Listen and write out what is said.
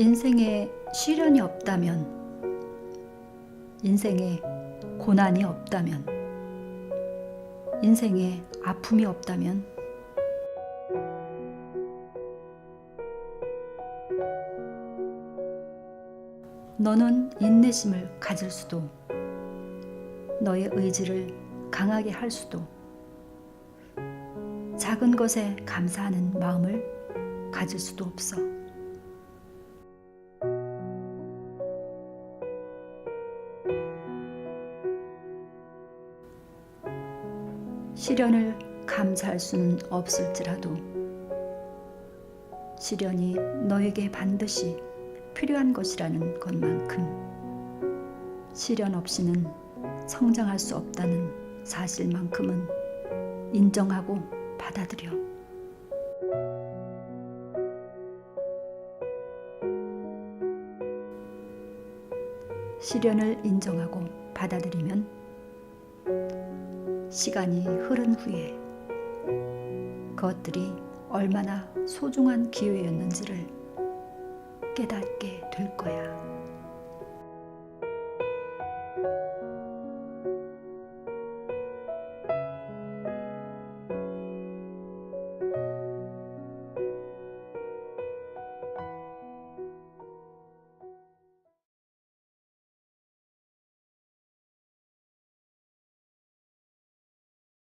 인생에 시련이 없다면, 인생에 고난이 없다면, 인생에 아픔이 없다면, 너는 인내심을 가질 수도, 너의 의지를 강하게 할 수도, 작은 것에 감사하는 마음을 가질 수도 없어. 시련을 감사할 수는 없을지라도 시련이 너에게 반드시 필요한 것이라는 것만큼 시련 없이는 성장할 수 없다는 사실만큼은 인정하고 받아들여. 시련을 인정하고 받아들이면 시간이 흐른 후에 그것들이 얼마나 소중한 기회였는지를 깨닫게 될 거야.